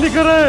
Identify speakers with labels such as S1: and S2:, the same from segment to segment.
S1: গুলি করে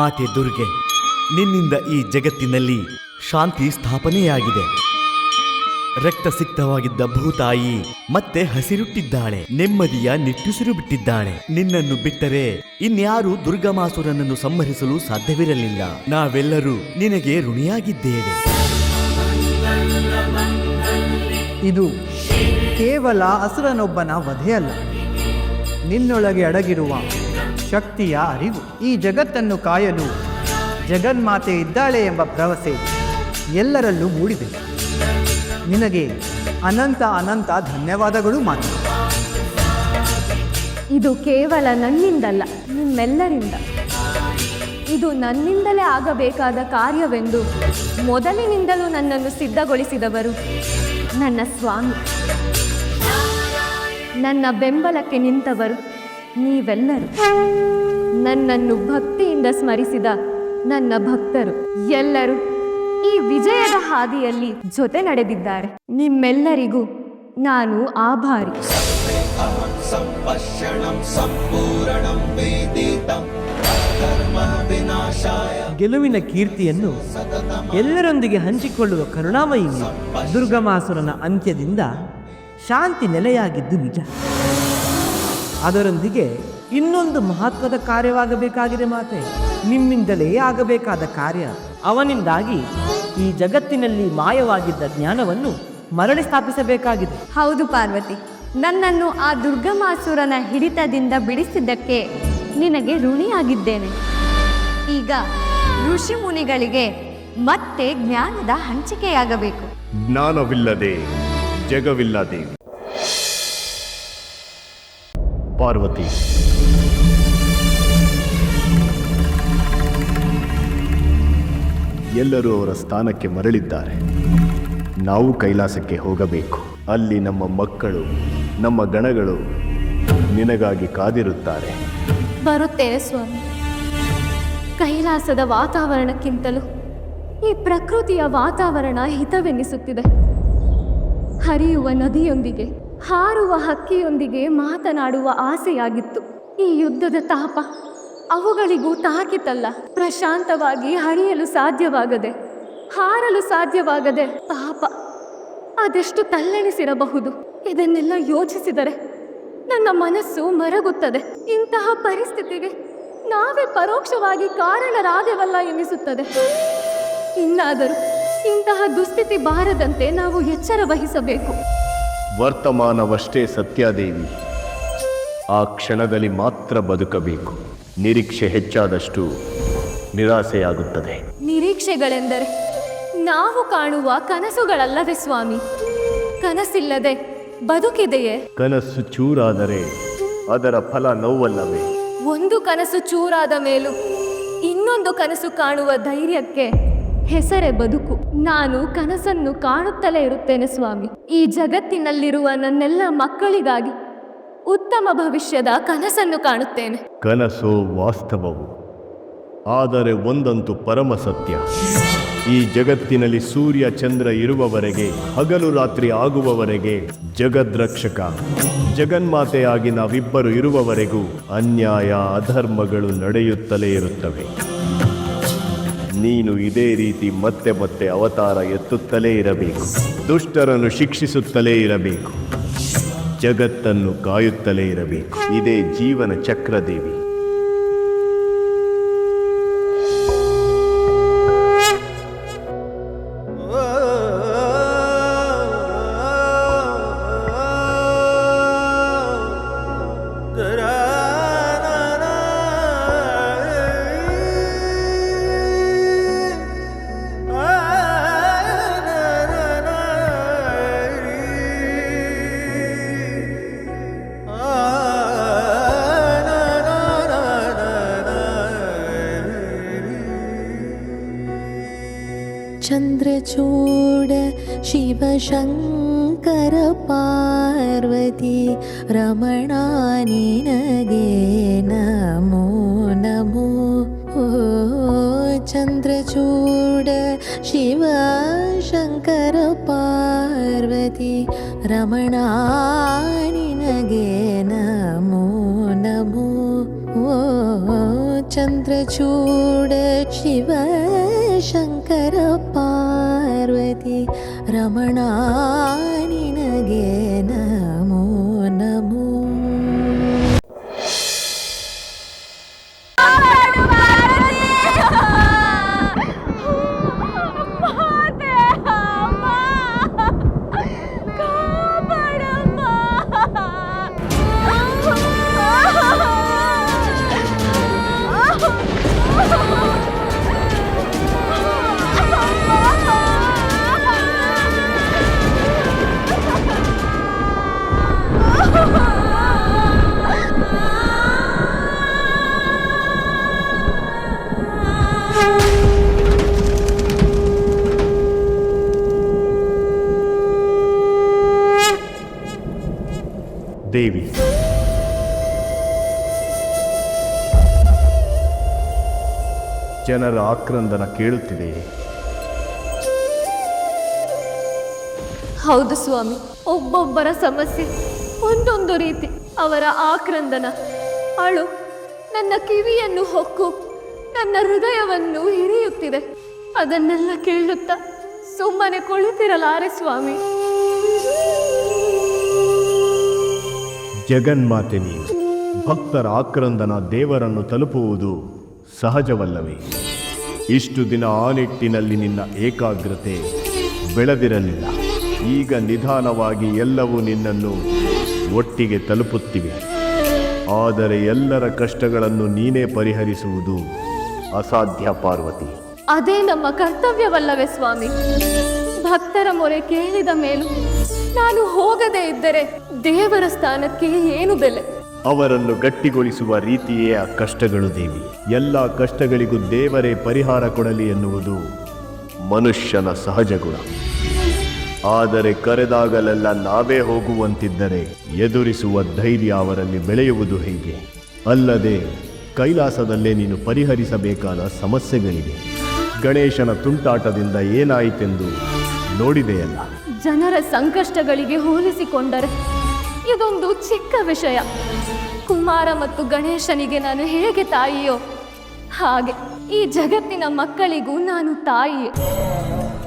S1: ಮಾತೆ
S2: ದುರ್ಗೆ, ನಿನ್ನಿಂದ ಈ ಜಗತ್ತಿನಲ್ಲಿ ಶಾಂತಿ ಸ್ಥಾಪನೆಯಾಗಿದೆ. ರಕ್ತಸಿಕ್ತವಾಗಿದ್ದ ಭೂತಾಯಿ ಮತ್ತೆ ಹಸಿರುಟ್ಟಿದ್ದಾಳೆ. ನೆಮ್ಮದಿಯ ನಿಟ್ಟುಸಿರು ಬಿಟ್ಟಿದ್ದಾಳೆ. ನಿನ್ನನ್ನು ಬಿಟ್ಟರೆ ಇನ್ಯಾರು ದುರ್ಗಮಾಸುರನನ್ನು ಸಂಹರಿಸಲು ಸಾಧ್ಯವಿರಲಿಲ್ಲ. ನಾವೆಲ್ಲರೂ ನಿನಗೆ ಋಣಿಯಾಗಿದ್ದೇವೆ.
S3: ಇದು ಕೇವಲ ಅಸುರನೊಬ್ಬನ ವಧೆಯಲ್ಲ. ನಿನ್ನೊಳಗೆ ಅಡಗಿರುವ ಶಕ್ತಿಯ ಅರಿವು. ಈ ಜಗತ್ತನ್ನು ಕಾಯಲು ಜಗನ್ಮಾತೆ ಇದ್ದಾಳೆ ಎಂಬ ಭರವಸೆ ಎಲ್ಲರಲ್ಲೂ ಮೂಡಿದೆ. ನಿನಗೆ ಅನಂತ ಅನಂತ ಧನ್ಯವಾದಗಳು ಮಾತೆ.
S4: ಇದು ಕೇವಲ ನನ್ನಿಂದಲ್ಲ, ನಿಮ್ಮೆಲ್ಲರಿಂದ. ಇದು ನನ್ನಿಂದಲೇ ಆಗಬೇಕಾದ ಕಾರ್ಯವೆಂದು ಮೊದಲಿನಿಂದಲೂ ನನ್ನನ್ನು ಸಿದ್ಧಗೊಳಿಸಿದವರು ನನ್ನ ಸ್ವಾಮಿ. ನನ್ನ ಬೆಂಬಲಕ್ಕೆ ನಿಂತವರು. ನೀವೆಲ್ಲರೂ ನನ್ನನ್ನು ಭಕ್ತಿಯಿಂದ ಸ್ಮರಿಸಿದ ನನ್ನ ಭಕ್ತರು ಎಲ್ಲರೂ ಈ ವಿಜಯದ ಹಾದಿಯಲ್ಲಿ ಜೊತೆ ನಡೆದಿದ್ದಾರೆ. ನಿಮ್ಮೆಲ್ಲರಿಗೂ ನಾನು ಆಭಾರಿ.
S5: ಗೆಲುವಿನ ಕೀರ್ತಿಯನ್ನು ಎಲ್ಲರೊಂದಿಗೆ ಹಂಚಿಕೊಳ್ಳುವ ಕರುಣಾಮಯಿ ದುರ್ಗಮಾಸುರನ ಅಂತ್ಯದಿಂದ ಶಾಂತಿ ನೆಲೆಯಾಗಿದ್ದು ನಿಜ. ಅದರೊಂದಿಗೆ ಇನ್ನೊಂದು ಮಹತ್ವದ ಕಾರ್ಯವಾಗಬೇಕಾಗಿದೆ ಮಾತೆ. ನಿಮ್ಮಿಂದಲೇ ಆಗಬೇಕಾದ ಕಾರ್ಯ ಅವನಿಂದಾಗಿ ಈ ಜಗತ್ತಿನಲ್ಲಿ ಮಾಯವಾಗಿದ್ದ ಜ್ಞಾನವನ್ನು ಮರಳಿ ಸ್ಥಾಪಿಸಬೇಕಾಗಿದೆ.
S4: ಹೌದು ಪಾರ್ವತಿ ನನ್ನನ್ನು ಆ ದುರ್ಗಮಾಸುರನ ಹಿಡಿತದಿಂದ ಬಿಡಿಸಿದ್ದಕ್ಕೆ ನಿನಗೆ ಋಣಿಯಾಗಿದ್ದೇನೆ. ಈಗ ಋಷಿ ಮುನಿಗಳಿಗೆ ಮತ್ತೆ ಜ್ಞಾನದ ಹಂಚಿಕೆಯಾಗಬೇಕು.
S6: ಜ್ಞಾನವಿಲ್ಲದೆ ಜಗವಿಲ್ಲ ಪಾರ್ವತಿ. ಎಲ್ಲರೂ ಅವರ ಸ್ಥಾನಕ್ಕೆ ಮರಳಿದ್ದಾರೆ. ನಾವು ಕೈಲಾಸಕ್ಕೆ ಹೋಗಬೇಕು. ಅಲ್ಲಿ ನಮ್ಮ ಮಕ್ಕಳು, ನಮ್ಮ ಗಣಗಳು ನಿನಗಾಗಿ ಕಾದಿರುತ್ತಾರೆ.
S4: ಬರುತ್ತೇವೆ ಸ್ವಾಮಿ. ಕೈಲಾಸದ ವಾತಾವರಣಕ್ಕಿಂತಲೂ ಈ ಪ್ರಕೃತಿಯ ವಾತಾವರಣ ಹಿತವೆನಿಸುತ್ತಿದೆ ಹರಿಯುವ ನದಿಯೊಂದಿಗೆ ಹಾರುವ ಹಕ್ಕಿಯೊಂದಿಗೆ ಮಾತನಾಡುವ ಆಸೆಯಾಗಿತ್ತು. ಈ ಯುದ್ಧದ ತಾಪ ಅವುಗಳಿಗೂ ತಾಕಿತಲ್ಲ. ಪ್ರಶಾಂತವಾಗಿ ಹರಿಯಲು ಸಾಧ್ಯವಾಗದೆ, ಹಾರಲು ಸಾಧ್ಯವಾಗದೆ ಪಾಪ. ಅದೆಷ್ಟು ತಲ್ಲಣಿಸಿರಬಹುದು. ಇದನ್ನೆಲ್ಲ ಯೋಚಿಸಿದರೆ ನನ್ನ ಮನಸ್ಸು ಮರಗುತ್ತದೆ. ಇಂತಹ ಪರಿಸ್ಥಿತಿಗೆ ನಾವೇ ಪರೋಕ್ಷವಾಗಿ ಕಾರಣರಾದೆವಲ್ಲ ಎನಿಸುತ್ತದೆ. ಇನ್ನಾದರೂ ಇಂತಹ ದುಸ್ಥಿತಿ ಬಾರದಂತೆ ನಾವು ಎಚ್ಚರ ವಹಿಸಬೇಕು.
S6: ವರ್ತಮಾನವಷ್ಟೇ ಸತ್ಯಾದೇವಿ. ಆ ಕ್ಷಣದಲ್ಲಿ ಮಾತ್ರ ಬದುಕಬೇಕು. ನಿರೀಕ್ಷೆ ಹೆಚ್ಚಾದಷ್ಟು ನಿರಾಸೆಯಾಗುತ್ತದೆ.
S4: ನಿರೀಕ್ಷೆಗಳೆಂದರೆ ನಾವು ಕಾಣುವ ಕನಸುಗಳಲ್ಲವೇ ಸ್ವಾಮಿ? ಕನಸಿಲ್ಲದೆ ಬದುಕಿದೆಯೇ?
S6: ಕನಸು ಚೂರಾದರೆ ಅದರ ಫಲ ನೋವಲ್ಲವೇ?
S4: ಒಂದು ಕನಸು ಚೂರಾದ ಮೇಲೂ ಇನ್ನೊಂದು ಕನಸು ಕಾಣುವ ಧೈರ್ಯಕ್ಕೆ ಹೆಸರೇ ಬದುಕು. ನಾನು ಕನಸನ್ನು ಕಾಣುತ್ತಲೇ ಇರುತ್ತೇನೆ ಸ್ವಾಮಿ. ಈ ಜಗತ್ತಿನಲ್ಲಿರುವ ನನ್ನೆಲ್ಲ ಮಕ್ಕಳಿಗಾಗಿ ಉತ್ತಮ ಭವಿಷ್ಯದ ಕನಸನ್ನು ಕಾಣುತ್ತೇನೆ.
S6: ಕನಸು ವಾಸ್ತವವು. ಆದರೆ ಒಂದಂತೂ ಪರಮ ಸತ್ಯ. ಈ ಜಗತ್ತಿನಲ್ಲಿ ಸೂರ್ಯ ಚಂದ್ರ ಇರುವವರೆಗೆ, ಹಗಲು ರಾತ್ರಿ ಆಗುವವರೆಗೆ ಜಗದ್ರಕ್ಷಕ. ಜಗನ್ಮಾತೆಯಾಗಿ ನಾವಿಬ್ಬರು ಇರುವವರೆಗೂ ಅನ್ಯಾಯ, ಅಧರ್ಮಗಳು ನಡೆಯುತ್ತಲೇ ಇರುತ್ತವೆ. ನೀನು ಇದೇ ರೀತಿ ಮತ್ತೆ ಮತ್ತೆ ಅವತಾರ ಎತ್ತುತ್ತಲೇ ಇರಬೇಕು. ದುಷ್ಟರನ್ನು ಶಿಕ್ಷಿಸುತ್ತಲೇ ಇರಬೇಕು. ಜಗತ್ತನ್ನು ಕಾಯುತ್ತಲೇ ಇರಬೇಕು. ಇದೇ ಜೀವನ ಚಕ್ರದೇವಿ.
S7: चन्द्रचूड शिवशङ्कर पार्वती रमणा निनगे नमो नमो ओ चन्द्रचूड शिवशङ्कर पार्वती रमणा निनगे नमो नमो ओ चन्द्रचूड शिव शङ्कर ಸರ್ವತಿ ರಮಣಾ ನಿನಗೆ
S6: ದೇವಿ. ಜನರ ಆಕ್ರಂದನ ಕೇಳುತ್ತಿದೆ.
S4: ಹೌದು ಸ್ವಾಮಿ, ಒಬ್ಬೊಬ್ಬರ ಸಮಸ್ಯೆ ಒಂದೊಂದು ರೀತಿ. ಅವರ ಆಕ್ರಂದನ, ಅಳು, ನನ್ನ ಕಿವಿಯನ್ನು ಹೊಕ್ಕು, ನನ್ನ ಹೃದಯವನ್ನು ಹಿರಿಯುತ್ತಿದೆ. ಅದನ್ನೆಲ್ಲ ಕೇಳುತ್ತಾ ಸುಮ್ಮನೆ ಕುಳಿತಿರಲಾರೆ ಸ್ವಾಮಿ.
S6: ಜಗನ್ಮಾತೆ ನೀನು ಭಕ್ತರ ಆಕ್ರಂದನ ದೇವರನ್ನು ತಲುಪುವುದು ಸಹಜವಲ್ಲವೇ? ಇಷ್ಟು ದಿನ ಆ ನಿಟ್ಟಿನಲ್ಲಿ ನಿನ್ನ ಏಕಾಗ್ರತೆ ಬೆಳೆದಿರಲಿಲ್ಲ. ಈಗ ನಿಧಾನವಾಗಿ ಎಲ್ಲವೂ ನಿನ್ನನ್ನು ಒಟ್ಟಿಗೆ ತಲುಪುತ್ತಿವೆ. ಆದರೆ ಎಲ್ಲರ ಕಷ್ಟಗಳನ್ನು ನೀನೇ ಪರಿಹರಿಸುವುದು ಅಸಾಧ್ಯ ಪಾರ್ವತಿ.
S4: ಅದೇ ನಮ್ಮ ಕರ್ತವ್ಯವಲ್ಲವೇ ಸ್ವಾಮಿ. ಭಕ್ತರ ಮೊರೆ ಕೇಳಿದ ಮೇಲೂ ನಾನು ಹೋಗದೇ ಇದ್ದರೆ ದೇವರ ಸ್ಥಾನಕ್ಕೆ ಏನು ಬೆಲೆ?
S6: ಅವರನ್ನು ಗಟ್ಟಿಗೊಳಿಸುವ ರೀತಿಯೇ ಆ ಕಷ್ಟಗಳು ದೇವಿ. ಎಲ್ಲ ಕಷ್ಟಗಳಿಗೂ ದೇವರೇ ಪರಿಹಾರ ಕೊಡಲಿ ಎನ್ನುವುದು ಮನುಷ್ಯನ ಸಹಜ ಗುಣ. ಆದರೆ ಕರೆದಾಗಲೆಲ್ಲ ನಾವೇ ಹೋಗುವಂತಿದ್ದರೆ ಎದುರಿಸುವ ಧೈರ್ಯ ಅವರಲ್ಲಿ ಬೆಳೆಯುವುದು ಹೇಗೆ? ಅಲ್ಲದೆ ಕೈಲಾಸದಲ್ಲೇ ನೀನು ಪರಿಹರಿಸಬೇಕಾದ ಸಮಸ್ಯೆಗಳಿವೆ. ಗಣೇಶನ ತುಂಟಾಟದಿಂದ ಏನಾಯಿತೆಂದು ನೋಡಿದೆಯಲ್ಲ?
S4: ಜನರ ಸಂಕಷ್ಟಗಳಿಗೆ ಹೋಲಿಸಿಕೊಂಡರೆ ಇದೊಂದು ಚಿಕ್ಕ ವಿಷಯ. ಕುಮಾರ ಮತ್ತು ಗಣೇಶನಿಗೆ ನಾನು ಹೇಗೆ ತಾಯಿಯೋ, ಹಾಗೆ ಈ ಜಗತ್ತಿನ ಮಕ್ಕಳಿಗೂ ನಾನು ತಾಯಿಯೇ.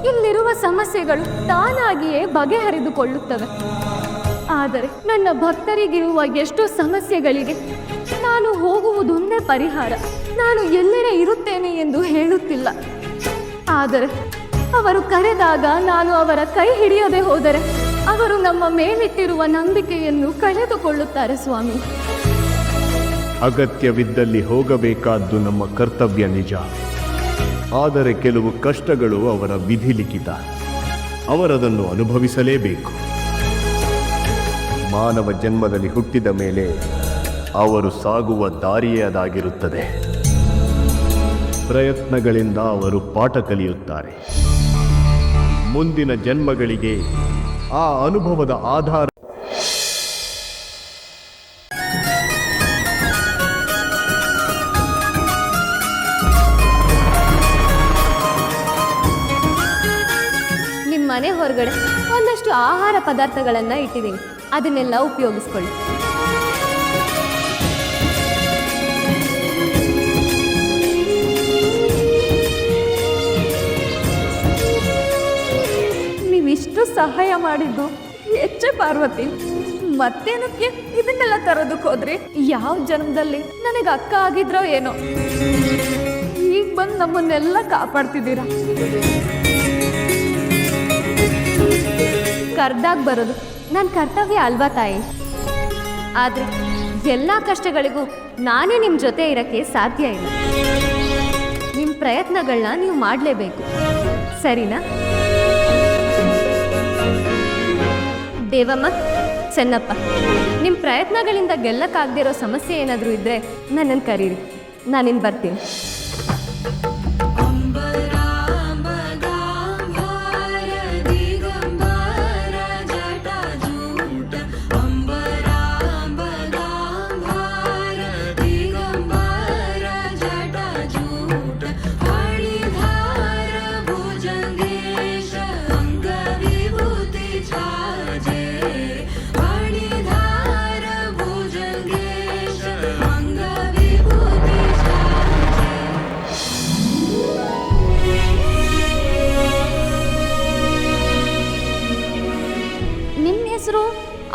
S4: ಇಲ್ಲಿರುವ ಸಮಸ್ಯೆಗಳು ತಾನಾಗಿಯೇ ಬಗೆಹರಿದುಕೊಳ್ಳುತ್ತವೆ. ಆದರೆ ನನ್ನ ಭಕ್ತರಿಗಿರುವ ಎಷ್ಟೋ ಸಮಸ್ಯೆಗಳಿಗೆ ನಾನು ಹೋಗುವುದೊಂದೇ ಪರಿಹಾರ. ನಾನು ಎಲ್ಲೆಡೆ ಇರುತ್ತೇನೆ ಎಂದು ಹೇಳುತ್ತಿಲ್ಲ. ಆದರೆ ಅವರು ಕರೆದಾಗ ನಾನು ಅವರ ಕೈ ಹಿಡಿಯದೆ ಹೋದರೆ ಅವರು ನಮ್ಮ ಮೇಲಿಟ್ಟಿರುವ ನಂಬಿಕೆಯನ್ನು ಕಳೆದುಕೊಳ್ಳುತ್ತಾರೆ, ಸ್ವಾಮಿ.
S6: ಅಗತ್ಯವಿದ್ದಲ್ಲಿ ಹೋಗಬೇಕಾದ್ದು ನಮ್ಮ ಕರ್ತವ್ಯ ನಿಜ. ಆದರೆ ಕೆಲವು ಕಷ್ಟಗಳು ಅವರ ವಿಧಿ ಲಿಖಿತ ಅವರದನ್ನು ಅನುಭವಿಸಲೇಬೇಕು. ಮಾನವ ಜನ್ಮದಲ್ಲಿ ಹುಟ್ಟಿದ ಮೇಲೆ ಅವರು ಸಾಗುವ ದಾರಿಯೇ ಅದಾಗಿರುತ್ತದೆ. ಪ್ರಯತ್ನಗಳಿಂದ ಅವರು ಪಾಠ ಕಲಿಯುತ್ತಾರೆ. ಮುಂದಿನ ಜನ್ಮಗಳಿಗೆ ಆ ಅನುಭವದ ಆಧಾರ.
S4: ನಿಮ್ಮ ಮನೆ ಹೊರಗಡೆ ಒಂದಷ್ಟು ಆಹಾರ ಪದಾರ್ಥಗಳನ್ನು ಇಟ್ಟಿದ್ದೀನಿ. ಅದನ್ನೆಲ್ಲ ಉಪಯೋಗಿಸ್ಕೊಳ್ಳಿ. ನೀವಿಷ್ಟು ಸಹಾಯ ಮಾಡಿದ್ದು ಹೆಚ್ಚೆ ಪಾರ್ವತಿ. ಮತ್ತೇನಕ್ಕೆ ಇದನ್ನೆಲ್ಲ ತರೋದಕ್ಕೆ ಹೋದ್ರಿ? ಯಾವ ಜನ್ಮದಲ್ಲಿ ನನಗೆ ಅಕ್ಕ ಆಗಿದ್ರೋ ಏನೋ. ಈಗ ಬಂದು ನಮ್ಮನ್ನೆಲ್ಲ ಕಾಪಾಡ್ತಿದ್ದೀರಾ? ಕರ್ದಾಗ ಬರೋದು ನನ್ನ ಕರ್ತವ್ಯ ಅಲ್ವಾ ತಾಯಿ? ಆದರೆ ಎಲ್ಲ ಕಷ್ಟಗಳಿಗೂ ನಾನೇ ನಿಮ್ಮ ಜೊತೆ ಇರೋಕ್ಕೆ ಸಾಧ್ಯ ಇಲ್ಲ. ನಿಮ್ಮ ಪ್ರಯತ್ನಗಳನ್ನ ನೀವು ಮಾಡಲೇಬೇಕು. ಸರಿನಾ? ದೇವಮ್ಮ ಚೆನ್ನಪ್ಪ ನಿಮ್ಮ ಪ್ರಯತ್ನಗಳಿಂದ ಗೆಲ್ಲಕ್ಕಾಗದಿರೋ ಸಮಸ್ಯೆ ಏನಾದರೂ ಇದ್ದರೆ ನನ್ನನ್ನು ಕರೀರಿ. ನಾನಿನ್ನು ಬರ್ತೀನಿ.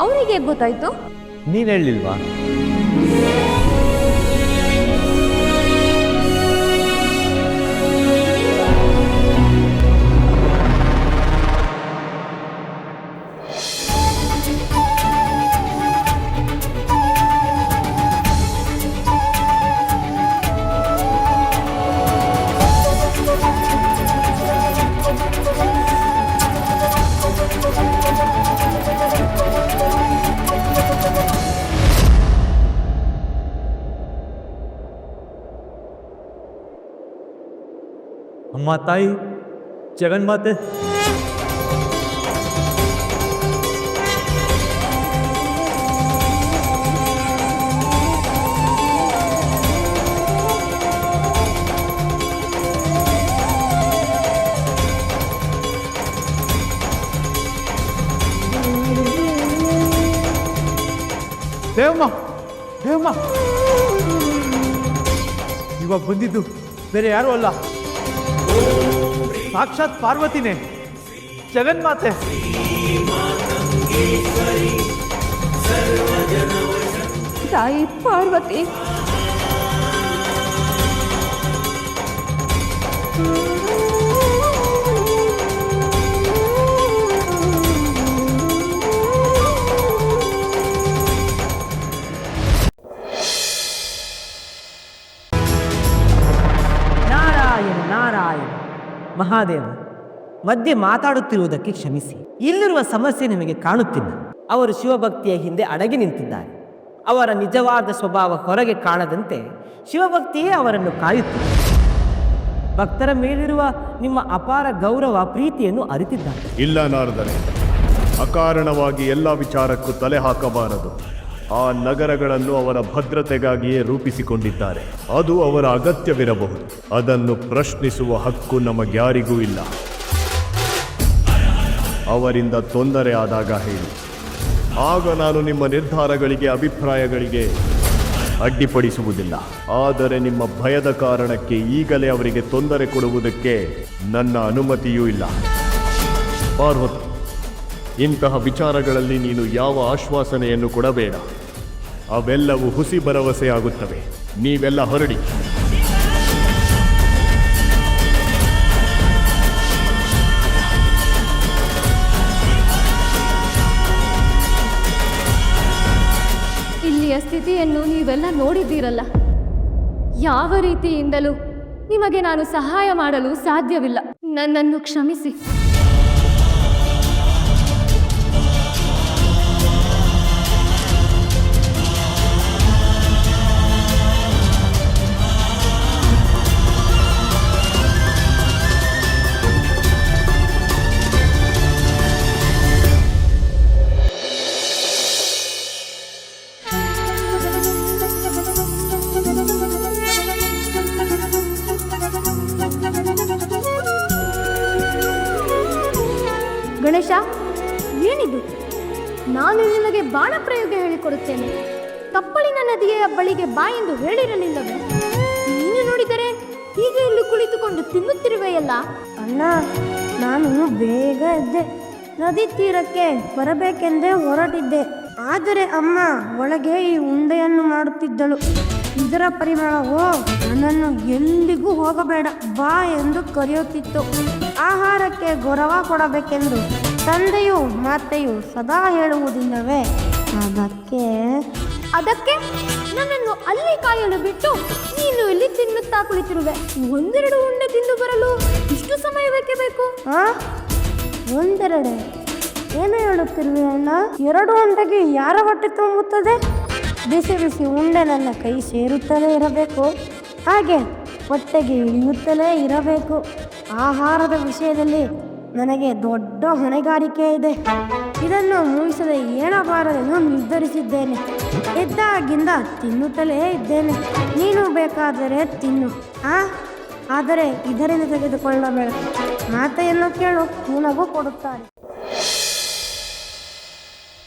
S4: ಅವರಿಗೆ ಗೊತ್ತಾಯ್ತು?
S5: ನೀನು ಹೇಳಿಲ್ವಾ?
S8: माताई जगन माते।
S3: देवमा देवमा, युवा बंदी तू मेरे यार वाला ಸಾಕ್ಷಾತ್ ಪಾರ್ವತಿನೇ ಜಗನ್ಮಾತೆ
S4: ತಾಯಿ ಪಾರ್ವತಿ
S5: ನಾರಾಯಣ ಮಹಾದೇವ, ಮಧ್ಯೆ ಮಾತಾಡುತ್ತಿರುವುದಕ್ಕೆ ಕ್ಷಮಿಸಿ. ಇಲ್ಲಿರುವ ಸಮಸ್ಯೆ ನಿಮಗೆ ಕಾಣುತ್ತಿಲ್ಲ. ಅವರು ಶಿವಭಕ್ತಿಯ ಹಿಂದೆ ಅಡಗಿ ನಿಂತಿದ್ದಾರೆ. ಅವರ ನಿಜವಾದ ಸ್ವಭಾವ ಹೊರಗೆ ಕಾಣದಂತೆ ಶಿವಭಕ್ತಿಯೇ ಅವರನ್ನು ಕಾಯುತ್ತಿದೆ. ಭಕ್ತರ ಮೇಲಿರುವ ನಿಮ್ಮ ಅಪಾರ ಗೌರವ, ಪ್ರೀತಿಯನ್ನು ಅರಿತಿದ್ದಾರೆ.
S6: ಇಲ್ಲ ನಾರದರೆ, ಅಕಾರಣವಾಗಿ ಎಲ್ಲ ವಿಚಾರಕ್ಕೂ ತಲೆ ಹಾಕಬಾರದು. ಆ ನಗರಗಳನ್ನು ಅವರ ಭದ್ರತೆಗಾಗಿಯೇ ರೂಪಿಸಿಕೊಂಡಿದ್ದಾರೆ. ಅದು ಅವರ ಅಗತ್ಯವಿರಬಹುದು. ಅದನ್ನು ಪ್ರಶ್ನಿಸುವ ಹಕ್ಕು ನಮಗ್ಯಾರಿಗೂ ಇಲ್ಲ. ಅವರಿಂದ ತೊಂದರೆ ಆದಾಗ ಹೇಳಿ. ಆಗ ನಾನು ನಿಮ್ಮ ನಿರ್ಧಾರಗಳಿಗೆ, ಅಭಿಪ್ರಾಯಗಳಿಗೆ ಅಡ್ಡಿಪಡಿಸುವುದಿಲ್ಲ. ಆದರೆ ನಿಮ್ಮ ಭಯದ ಕಾರಣಕ್ಕೆ ಈಗಲೇ ಅವರಿಗೆ ತೊಂದರೆ ಕೊಡುವುದಕ್ಕೆ ನನ್ನ ಅನುಮತಿಯೂ ಇಲ್ಲ. ಪಾರ್ವತಿ, ಇಂತಹ ವಿಚಾರಗಳಲ್ಲಿ ನೀನು ಯಾವ ಆಶ್ವಾಸನೆಯನ್ನು ಕೊಡಬೇಡ. ಅವೆಲ್ಲವೂ ಹುಸಿ ಭರವಸೆ ಆಗುತ್ತವೆ ನೀವೆಲ್ಲ ಹೊರಡಿ.
S4: ಇಲ್ಲಿಯ ಸ್ಥಿತಿಯನ್ನು ನೀವೆಲ್ಲ ನೋಡಿದ್ದೀರಲ್ಲ. ಯಾವ ರೀತಿಯಿಂದಲೂ ನಿಮಗೆ ನಾನು ಸಹಾಯ ಮಾಡಲು ಸಾಧ್ಯವಿಲ್ಲ. ನನ್ನನ್ನು ಕ್ಷಮಿಸಿ. ಗಣೇಶ ಏನಿದು? ನಾನು ನಿನಗೆ ಬಾಣ ಪ್ರಯೋಗ ಹೇಳಿಕೊಡುತ್ತೇನೆ. ಕಪ್ಪಳಿನ ನದಿಯ ಬಳಿಗೆ ಬಾ ಎಂದು ಹೇಳಿರಲಿಲ್ಲವೇ? ನೀನು ನೋಡಿದರೆ ಹೀಗೆ ಇಲ್ಲಿ ಕುಳಿತುಕೊಂಡು ತಿನ್ನುತ್ತಿರುವೆಯಲ್ಲ?
S9: ಅಣ್ಣ, ನಾನು ಬೇಗ ಇದ್ದೆ ನದಿ ತೀರಕ್ಕೆ ಬರಬೇಕೆಂದೇ ಹೊರಟಿದ್ದೆ. ಆದರೆ ಅಮ್ಮ ಒಳಗೆ ಈ ಉಂಡೆಯನ್ನು ಮಾಡುತ್ತಿದ್ದಳು. ಇದರ ಪರಿಮಳವೋ ನನ್ನನ್ನು ಎಲ್ಲಿಗೂ ಹೋಗಬೇಡ, ಬಾ ಎಂದು ಕರೆಯುತ್ತಿತ್ತು. ಆಹಾರಕ್ಕೆ ಗೌರವ ಕೊಡಬೇಕೆಂದು. ತಂದೆಯು ಮಾತೆಯು ಸದಾ ಹೇಳುವುದಿಲ್ಲವೇ? ಅದಕ್ಕೆ?
S4: ಅದಕ್ಕೆ? ನನ್ನನ್ನು ಅಲ್ಲಿ ಕಾಯಲು ಬಿಟ್ಟು ನೀನು ಇಲ್ಲಿ ತಿನ್ನುತ್ತಾ ಕುಳಿತಿರುವೆ. ಒಂದೆರಡು ಉಂಡೆ ತಿಂದು ಬರಲು ಇಷ್ಟು ಸಮಯ ಬೇಕೇ ಬೇಕು?
S9: ಆ? ಒಂದೆರಡೆ? ಏನು ಹೇಳುತ್ತಿರುವೆ ಅಣ್ಣ? ಎರಡು ಉಂಡೆಗೆ ಯಾರ ಹೊಟ್ಟೆ ತುಂಬುತ್ತದೆ? ಬಿಸಿ ಬಿಸಿ ಉಂಡೆ ನನ್ನ ಕೈ ಸೇರುತ್ತಲೇ ಇರಬೇಕು. ಹಾಗೆ ಹೊಟ್ಟೆಗೆ ಇಳಿಯುತ್ತಲೇ ಇರಬೇಕು. ಆಹಾರದ ವಿಷಯದಲ್ಲಿ ನನಗೆ ದೊಡ್ಡ ಹೊಣೆಗಾರಿಕೆ ಇದೆ. ಇದನ್ನು ಮುಗಿಸದೆ ಹೇಳಬಾರದೆಂದು ನಿರ್ಧರಿಸಿದ್ದೇನೆ. ಎದ್ದಾಗಿಂದ ತಿನ್ನುತ್ತಲೇ ಇದ್ದೇನೆ. ನೀನು ಬೇಕಾದರೆ ತಿನ್ನು. ಆ? ಆದರೆ ಇದರಿಂದ ತೆಗೆದುಕೊಳ್ಳಬೇಡ. ಮಾತೆಯನ್ನು ಕೇಳು, ನಿನಗೂ ಕೊಡುತ್ತಾರೆ.